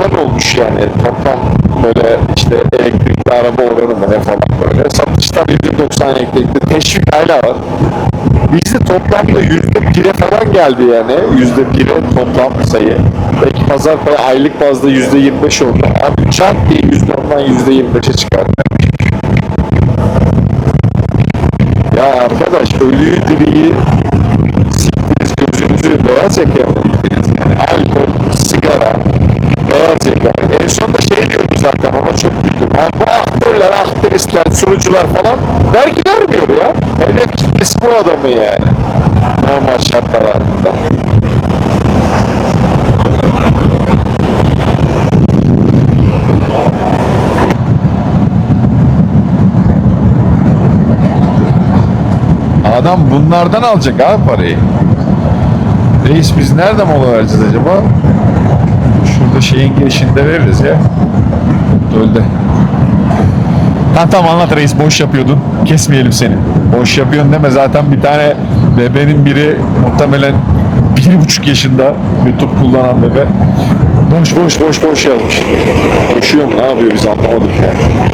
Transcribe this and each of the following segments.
falan olmuş yani. Toplam böyle işte elektrikli araba oranı mı ne falan böyle. Satıştan %90 elektrikli teşvik hala var. Bizde toplamda %1'e falan geldi yani. %1'e toplam sayı. Belki pazar payı aylık bazda %25 oldu. Abi çarp diye %10'dan %25'e çıkardı. Ya arkadaş ölüyü diriyi siktiniz gözünüzü beyaz yaka yaka. En sonunda şey diyordum zaten ama çok güldüm. Yani bu aktörler, aktristler, sunucular falan vergi vermiyor ya. Hedef kitlesi bu adamı yani. Normal şartlar altında. Adam bunlardan alacak abi parayı. Reis biz nerede mola vereceğiz acaba? Şurada şeyin girişinde veririz ya. Öldü. Tamam tamam anlat reis boş yapıyordun. Kesmeyelim seni. Boş yapıyorsun deme zaten bir tane bebenin biri muhtemelen bir buçuk yaşında YouTube kullanan bebe. Boş boş boş boş yazmış. Koşuyor mu ne yapıyor biz anlamadık yani.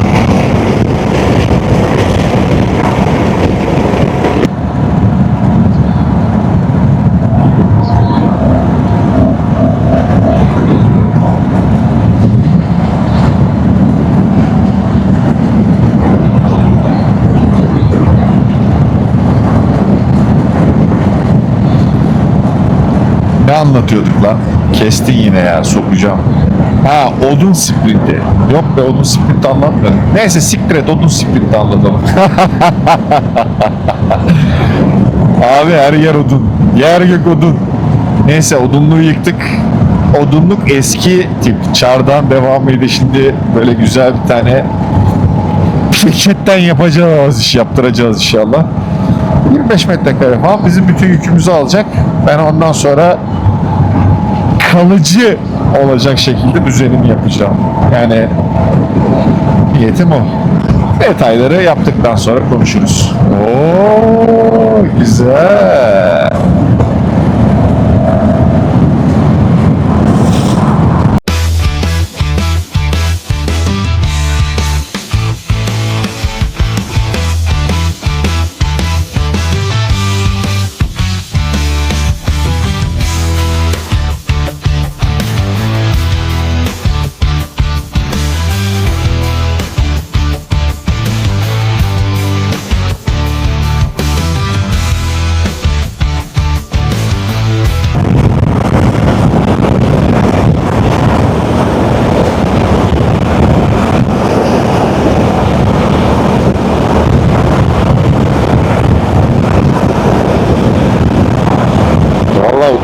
Ne anlatıyorduk lan? Kestin yine ya sokacağım. Ha odun sprinti. Yok be odun sprinti anlatmadım. Neyse siktir odun sprinti anlatalım. Abi her yer odun. Yer gök odun. Neyse odunluğu yıktık. Odunluk eski tip. Çardan devamıydı. Şimdi böyle güzel bir tane şirketten yapacağız iş yaptıracağız inşallah. 25 metrekare falan bizim bütün yükümüzü alacak. Ben ondan sonra kalıcı olacak şekilde düzenimi yapacağım. Yani niyetim o. Detayları yaptıktan sonra konuşuruz. Oo güzel.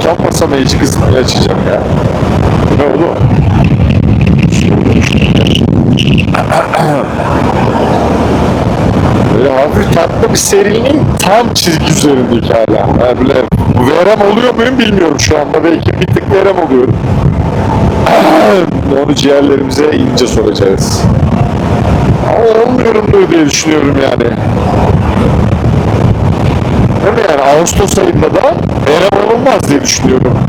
Utanmasam elçi kısmını açacağım ya. Ne oğlum? Böyle hafif tatlı bir serinliğin tam çizgi üzerindeki hala. Yani böyle verem oluyor muyum bilmiyorum şu anda. Belki bir tık verem oluyorum. Onu ciğerlerimize ince soracağız. Ama olmuyorumdur diye düşünüyorum yani. Değil mi yani Ağustos ayında da verem olunmaz diye düşünüyorum.